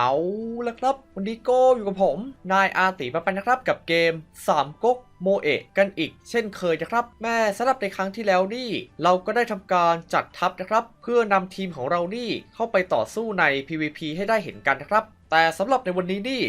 เอาละครับ วันนี้ก็อยู่กับผม นายอาติมาปันนะครับกับเกม 3ก๊กโมเอะกันอีกเช่นเคยนะครับ แม่สำหรับในครั้งที่แล้วนี่ เราก็ได้ทำการจัดทัพนะครับ เพื่อนำทีมของเรานี่เข้าไปต่อสู้ใน PVP ให้ได้เห็นกันนะครับ แต่สำหรับในวันนี้นี่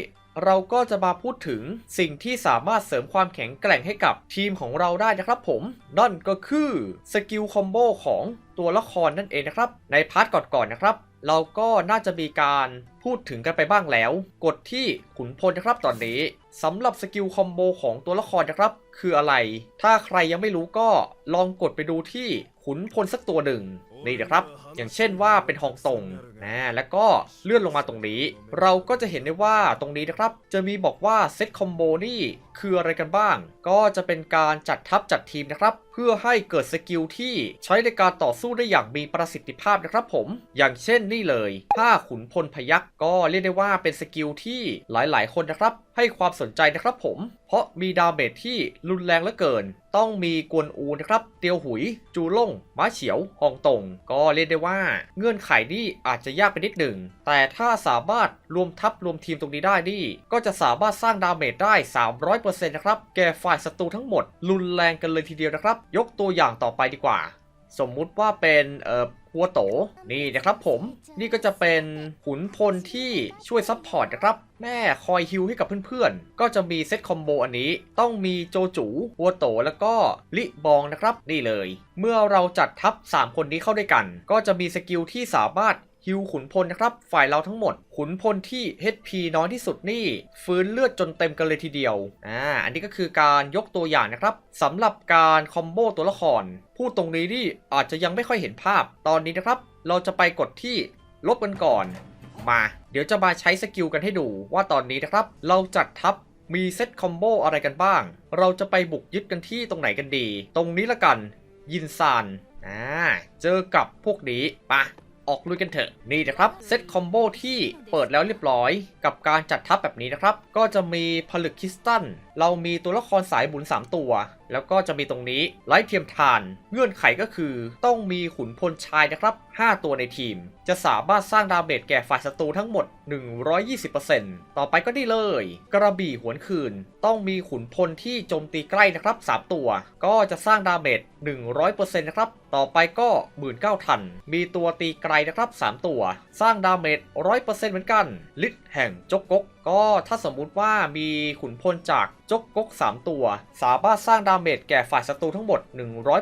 เราก็จะมาพูดถึงสิ่งที่สามารถเสริมความแข็งแกร่งให้กับทีมของเราได้นะครับผม นั่นก็คือสกิลคอมโบของตัวละครนั่นเองนะครับ ในพาร์ทก่อนๆนะครับ เราก็น่าจะมีการพูดถึงกันไปบ้างแล้ว กดที่ขุนพลนะครับตอนนี้ สำหรับสกิลคอมโบของตัวละครนะครับ คืออะไร ถ้าใครยังไม่รู้ก็ลองกดไปดูที่ขุนพลสักตัวหนึ่งนี่นะครับ อย่างเช่นว่าเป็นฮองตงนะแล้วก็เลื่อนลงมาตรงนี้ เราก็จะเห็นได้ว่าตรงนี้นะครับ จะมีบอกว่าเซตคอมโบนี่คืออะไรกันบ้าง ก็จะเป็นการจัดทัพจัดทีมนะครับ เพื่อให้เกิดสกิลที่ใช้ในการต่อสู้ได้อย่างมีประสิทธิภาพนะครับผม อย่างเช่นนี่เลยผ้าขุนพลพยักก็เรียกได้ว่าเป็นสกิลที่หลายๆ คนนะครับ ให้ความสนใจนะครับผม เพราะมีดาเมจที่รุนแรงเหลือเกิน ต้องมีกวนอูนะครับ เตียวหุย จูล่งม้าเฉียวฮองตง ก็เรียกได้ว่า เงื่อนไขนี่อาจจะยากไปนิดหนึ่ง แต่ถ้าสามารถรวมทัพรวมทีมตรงนี้ได้นี่ ก็จะสามารถสร้างดาเมจได้ 300%นะครับ แก่ฝ่ายศัตรูทั้งหมด รุนแรงกันเลยทีเดียวนะครับ ยกตัวอย่างต่อไปดีกว่า สมมุติว่าเป็นเอ่อหัวโตนี่นะครับผมนี่ก็จะเป็นขุนพลที่ช่วยซัพพอร์ตนะครับ แม่คอยฮิลให้กับเพื่อนๆ ก็จะมีเซตคอมโบอันนี้ต้องมีโจจูหัวโตแล้วก็ลิบองนะครับนี่เลย เมื่อเราจัดทัพ 3 คนนี้เข้าด้วยกัน ก็จะมีสกิลที่สามารถ ฮิวขุนพลนะครับ ฝ่ายเราทั้งหมด ขุนพลที่ HP น้อยที่สุดนี่ ฟื้นเลือดจนเต็มกันเลยทีเดียว อ่า อันนี้ก็คือการยกตัวอย่างนะครับสำหรับการคอมโบตัวละคร พูดตรงนี้นี่อาจจะยังไม่ค่อยเห็นภาพ ตอนนี้นะครับ เราจะไปกดที่ลบกันก่อน มา เดี๋ยวจะมาใช้สกิลกันให้ดู ว่าตอนนี้นะครับ เราจัดทัพมีเซตคอมโบอะไรกันบ้าง เราจะไปบุกยึดกันที่ตรงไหนกันดี ตรงนี้ละกัน ยินซานอ่า เจอกับพวกนี้ปะ ออกลุยกันเถอะนี่นะครับเซตคอมโบที่เปิดแล้วเรียบร้อย กับการจัดทัพแบบนี้นะครับ ก็จะมีผลึกคริสตัลเรามีตัวละครสายบุญ3 ตัว แล้วก็จะมีตรงนี้ไลท์เทียมทาน เงื่อนไขก็คือ ต้องมีขุนพลชายนะครับ 5 ตัวในทีม จะสามารถสร้างดาเมจแก่ฝ่ายศัตรูทั้งหมด 120%ต่อไปก็นี่เลย กระบี่หวนคืน ต้องมีขุนพลที่โจมตีใกล้นะครับ 3 ตัว ก็จะสร้างดาเมจ100%นะครับต่อไปก็19,000ทัน มีตัวตีไกลนะครับ 3 ตัว สร้างดาเมจ100%เหมือนกันลิทแห่งจกกกก็ถ้าสมมุติว่ามีขุนพลจากจกกก3 ตัว สามารถสร้างดาเมจแก่ฝ่ายศัตรูทั้งหมด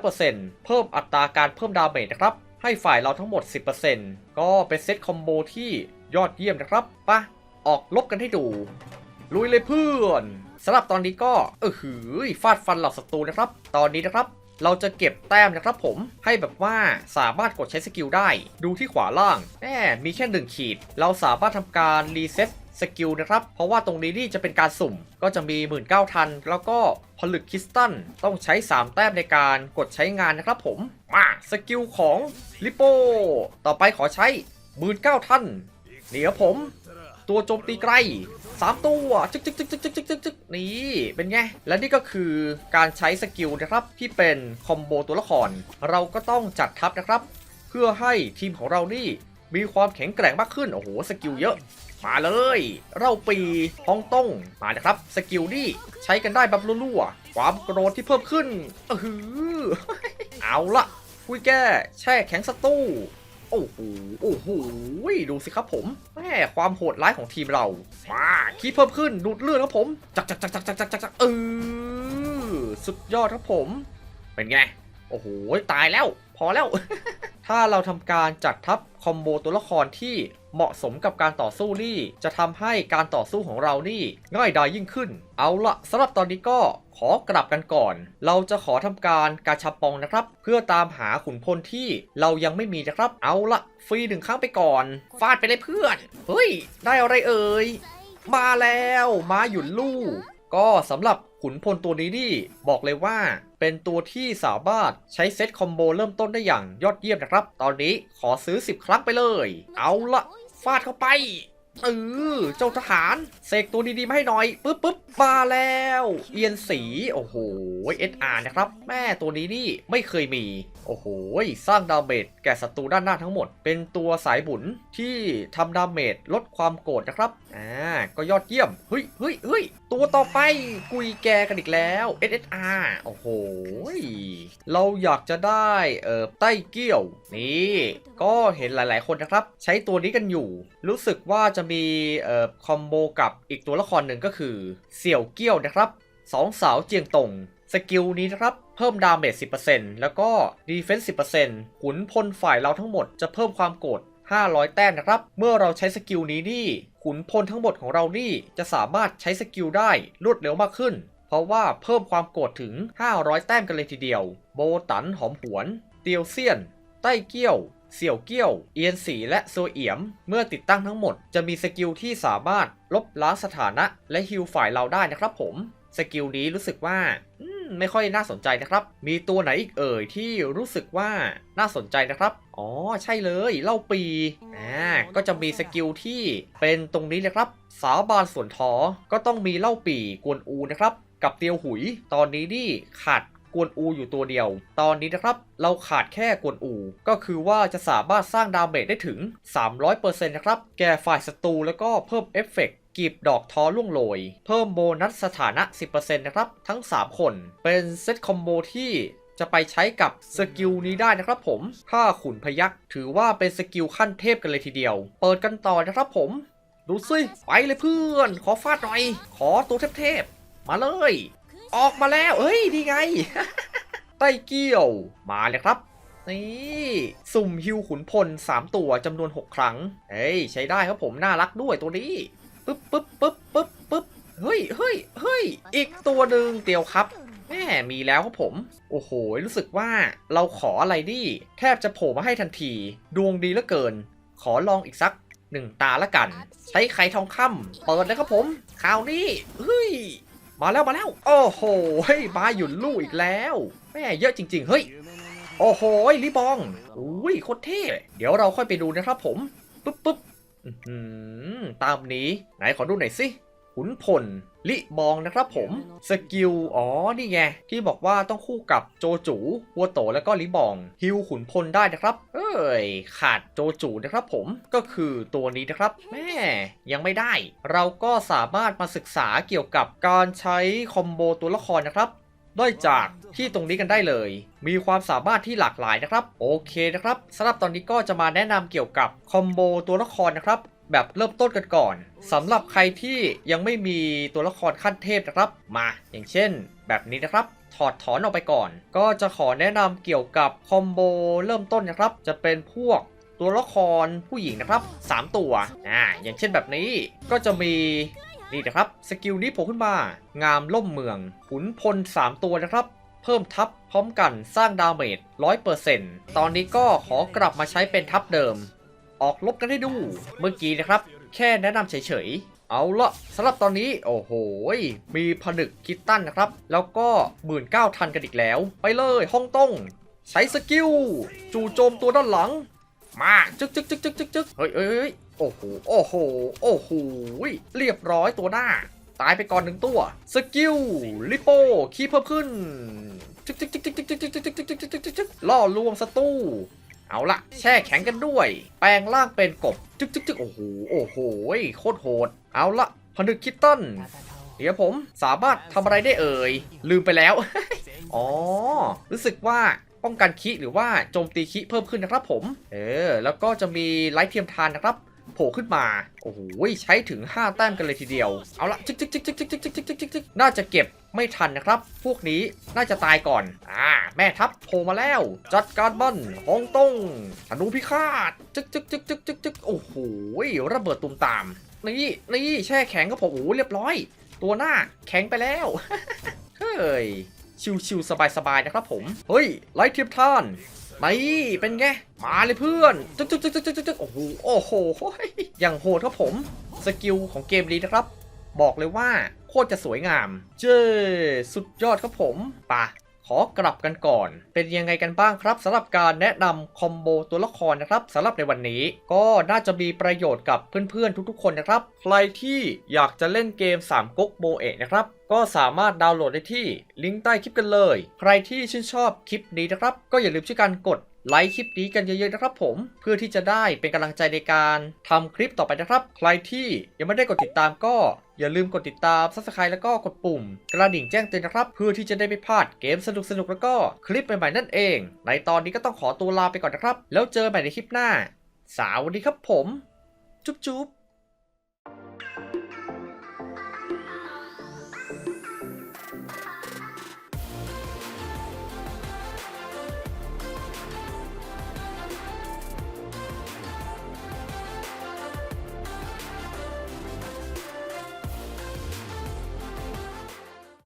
100%เพิ่มอัตราการเพิ่มดาเมจนะครับ ให้ฝ่ายเราทั้งหมด 10%ก็เป็นเซตคอมโบที่ยอดเยี่ยมนะครับปะออกลบกันให้ดู ลุยเลยเพื่อนสำหรับตอนนี้ก็เออหือฟาดฟันเหล่าศัตรูนะครับ ตอนนี้นะครับเราจะเก็บแต้มนะครับผมให้แบบว่าสามารถกดใช้สกิลได้ ดูที่ขวาล่างแหมมีแค่หนึ่งขีด เราสามารถทำการรีเซ็ต สกิลนะครับ เพราะว่าตรงนี้นี่จะเป็นการสุ่มก็จะมี 19ทันแล้วก็ผลึกคริสตัลต้องใช้ 3 แต้มในการกดใช้งานนะครับผม มาสกิลของลิโปต่อไปขอใช้ 19,000นี่ครับผม ตัวโจมตีไกล 3 ตัวจึกจึ๊กจึกจึกจึกนี่เป็นไง และนี่ก็คือการใช้สกิลนะครับที่เป็นคอมโบตัวละคร เราก็ต้องจัดทัพนะครับ เพื่อให้ทีมของเรานี่มีความแข็งแกร่งมากขึ้น โอ้โห สกิลเยอะ มาเลย เราปีฮองต้งมานะครับ สกิลนี่ใช้กันได้แบบรั่วๆ ความโกรธที่เพิ่มขึ้นเออเอาละคุยแก้แช่แข็งสตู้โอ้โห โอ้โห ดูสิครับผมแม่ความโหดร้ายของทีมเรา มาคีเพิ่มขึ้น ดูดเลือดครับผม จักจักจักจักจักจักจักเออ สุดยอดครับผม เป็นไง โอ้โห ตายแล้ว พอแล้ว ถ้าเราทำการจัดทัพคอมโบตัวละครที่เหมาะสมกับการต่อสู้นี่ จะทำให้การต่อสู้ของเรานี่ง่ายดายยิ่งขึ้น เอาละสำหรับตอนนี้ก็ขอกลับกันก่อน เราจะขอทำการกาชาปองนะครับ เพื่อตามหาขุนพลที่เรายังไม่มีนะครับ เอาละฟรีหนึ่งครั้งไปก่อน ฟาดไปเลยเพื่อน เฮ้ย ได้อะไรเอ่ย มาแล้ว มาหยุดลู่ก็สำหรับ ขุนพลตัวนี้นี่บอกเลยว่า เป็นตัวที่สามารถใช้เซตคอมโบเริ่มต้นได้อย่างยอดเยี่ยมนะครับ ตอนนี้ขอซื้อ 10 ครั้งไปเลย เอาละฟาดเข้าไปเออเจ้าทหารเสกตัวดีๆมาให้หน่อยปึ๊บปึ๊บมาแล้ว เอียนสีโอ้โหเอสอาร์นะครับ แม่ตัวนี้นี่ไม่เคยมี โอ้โหสร้างดาเมจแก่ศัตรูด้านหน้าทั้งหมด เป็นตัวสายบุญที่ทำดาเมจลดความโกรธนะครับอ่าก็ยอดเยี่ยมเฮ้ยเฮ้ยเฮ้ยตัวต่อไปกุยแกกันอีกแล้ว SSR โอ้โห เราอยากจะได้เอ่อไต้เกี้ยว นี่ ก็เห็นหลายๆคนนะครับ ใช้ตัวนี้กันอยู่ รู้สึกว่าจะมีเอ่อคอมโบกับอีกตัวละครหนึ่งก็คือ เสี่ยวเกี้ยวนะครับสองสาวเจียงตงสกิลนี้นะครับ เพิ่มดาเมจ 10%แล้วก็ดีเฟนส์10%ขุนพลฝ่ายเราทั้งหมดจะเพิ่มความโกรธ500 แต้มนะครับ เมื่อเราใช้สกิลนี้นี่ ขุนพลทั้งหมดของเรานี่จะสามารถใช้สกิลได้รวดเร็วมากขึ้น เพราะว่าเพิ่มความโกรธถึง 500 แต้มกันเลยทีเดียว โบตันหอมหวน เตียวเซียน ใต้เกี้ยว เสี่ยวเกี้ยว เอียนสีและโซเอียม เมื่อติดตั้งทั้งหมดจะมีสกิลที่สามารถลบล้างสถานะและฮิลฝ่ายเราได้นะครับผม สกิลนี้รู้สึกว่าไม่ค่อยน่าสนใจนะครับ มีตัวไหนอีกเอ่ยที่รู้สึกว่าน่าสนใจนะครับ อ๋อ ใช่เลย เล่าปี ก็จะมีสกิลที่เป็นตรงนี้นะครับ สาวบานส่วนทอก็ต้องมีเล่าปีกวนอูนะครับ กับเตียวหุย ตอนนี้นี่ขาดกวนอูอยู่ตัวเดียว ตอนนี้นะครับ เราขาดแค่กวนอู ก็คือว่าจะสามารถสร้างดาเมจได้ถึง 300%นะครับ แก่ฝ่ายศัตรูแล้วก็เพิ่มเอฟเฟกต์กีบดอกทอล่วงโรย เพิ่มโบนัสสถานะ 10%นะครับ ทั้ง 3 คน เป็นเซตคอมโบที่ จะไปใช้กับสกิลนี้ได้นะครับผมถ้าขุนพยักถือว่าเป็นสกิลขั้นเทพกันเลยทีเดียว เปิดกันต่อนะครับผม ดูสิไปเลยเพื่อน ขอฟาดหน่อย ขอตัวเทพๆมาเลย ออกมาแล้วเฮ้ยดีไงไต้เกี้ยวมาเลยครับนี่สุ่มฮิวขุนพล 3 ตัวจำนวน 6 ครั้ง เฮ้ย ใช้ได้ครับผม น่ารักด้วยตัวนี้ปึ๊บปึ๊บปึ๊บปึ๊บปึ๊บเฮ้ยเฮ้ยเฮ้ยอีกตัวหนึ่งเตียวครับ แม่มีแล้วครับผม โอ้โห รู้สึกว่าเราขออะไรดิ แทบจะโผล่มาให้ทันที ดวงดีเหลือเกิน ขอลองอีกสักหนึ่งตาละกัน ใช้ไข่ทองคำเปิดเลยครับผมคราวนี้เฮ้ย มาแล้วมาแล้ว โอ้โหเฮ้ยมาหยุดลูกอีกแล้ว แม่เยอะจริง ๆ เฮ้ย โอ้โหลิบองอุ้ยโคตรเท่ เดี๋ยวเราค่อยไปดูนะครับผมปึ๊บปึ๊บอื้อหือตามนี้ ไหนขอดูหน่อยสิ ขุนพล ลิบองนะครับผม สกิล อ๋อ นี่ไง ที่บอกว่าต้องคู่กับโจจูวัวโตแล้วก็ลิบอง ฮิวขุนพลได้นะครับ เอ้ย ขาดโจจูนะครับผมก็คือตัวนี้นะครับแม่ยังไม่ได้ เราก็สามารถมาศึกษาเกี่ยวกับการใช้คอมโบตัวละครนะครับได้จากที่ตรงนี้กันได้เลย มีความสามารถที่หลากหลายนะครับ โอเคนะครับสำหรับตอนนี้ก็จะมาแนะนำเกี่ยวกับคอมโบตัวละครนะครับ แบบเริ่มต้นกันก่อนสำหรับใครที่ยังไม่มีตัวละครขั้นเทพนะครับมา อย่างเช่น แบบนี้นะครับถอดถอนออกไปก่อน ก็จะขอแนะนำเกี่ยวกับคอมโบเริ่มต้นนะครับ จะเป็นพวกตัวละครผู้หญิงนะครับ 3 ตัวอ่าอย่างเช่นแบบนี้ก็จะมีนี่นะครับสกิลนี้โผล่ขึ้นมา งามล่มเมืองขุนพล 3 ตัวนะครับ เพิ่มทัพพร้อมกันสร้างดาเมจ100%ตอนนี้ก็ขอกลับมาใช้เป็นทัพเดิม ออกลบกันให้ดู เมื่อกี้นะครับ แค่แนะนำเฉยๆ เอาละสำหรับตอนนี้โอ้โห มีผนึกคิตตันนะครับ แล้วก็หมื่นเก้าทันกันอีกแล้ว ไปเลยฮ่องต้งใช้สกิลจู่โจมตัวด้านหลัง มาจึกจึกจึกจึกจึกจึกเฮ้ยเอ้ยโอ้โหโอ้โหโอ้โหเรียบร้อยตัวหน้า ตายไปก่อนหนึ่งตัว สกิลลิโปคีเพิ่มขึ้นจึกจึกจึกจึกจึกจึกจึกจึกจึกจึกจึกจึกจึกจึกล่อลวงศัตรู เอาละแช่แข็งกันด้วย แปลงร่างเป็นกบจึ๊กจึกจึกโอ้โหโอ้โหโคตรโหด เอาละผนึกคิตตันเดี๋ยวผมสามารถทำอะไรได้เอ่ย ลืมไปแล้ว อ๋อ รู้สึกว่าป้องกันคิหรือว่าโจมตีคิเพิ่มขึ้นนะครับผม เออ แล้วก็จะมีไลท์เทียมทานนะครับ โผล่ขึ้นมา โอ้โห ใช้ถึง 5 แต้มกันเลยทีเดียว เอาละจิกจิกจิกจิกจิกจิกจิกจิกจิกน่าจะเก็บไม่ทันนะครับ พวกนี้น่าจะตายก่อน อ่า แม่ทัพโผล่มาแล้ว จัดการบันฮองต้งธนูพิฆาตจิกจิกจิกจิกจิกจิกโอ้โห ระเบิดตุ่มตาม นี่ นี่แช่แข็งก็ผมโอ้โหเรียบร้อย ตัวหน้าแข็งไปแล้ว เฮ้ย ชิวๆสบายๆนะครับผม เฮ้ย ไลท์เทียมท่าน ไม่เป็นไง มาเลยเพื่อนจึ๊กจึ๊กจึ๊กจึ๊กจึ๊กจึ๊กโอ้โหโอ้โหอย่างโหดครับผม สกิลของเกมนี้นะครับ บอกเลยว่าโคตรจะสวยงาม เจ้สุดยอดครับผมป่ะ ขอกลับกันก่อน เป็นยังไงกันบ้างครับสำหรับการแนะนำคอมโบตัวละครนะครับสำหรับในวันนี้ ก็น่าจะมีประโยชน์กับเพื่อนๆทุกๆ คนนะครับ ใครที่อยากจะเล่นเกม3ก๊กโมเอะนะครับก็สามารถดาวน์โหลดได้ที่ลิงก์ใต้คลิปกันเลย ใครที่ชื่นชอบคลิปนี้นะครับ ก็อย่าลืมช่วยกันกดไลค์คลิปนี้กันเยอะๆนะครับผม เพื่อที่จะได้เป็นกำลังใจในการทำคลิปต่อไปนะครับ ใครที่ยังไม่ได้กดติดตามก็อย่าลืมกดติดตาม subscribe แล้วก็กดปุ่ม กระดิ่งแจ้งเตือนนะครับ เพื่อที่จะได้ไม่พลาดเกมสนุกๆแล้วก็คลิปใหม่ๆนั่นเอง ในตอนนี้ก็ต้องขอตัวลาไปก่อนนะครับ แล้วเจอกันใหม่ในคลิปหน้า สวัสดีครับผม จุ๊บๆ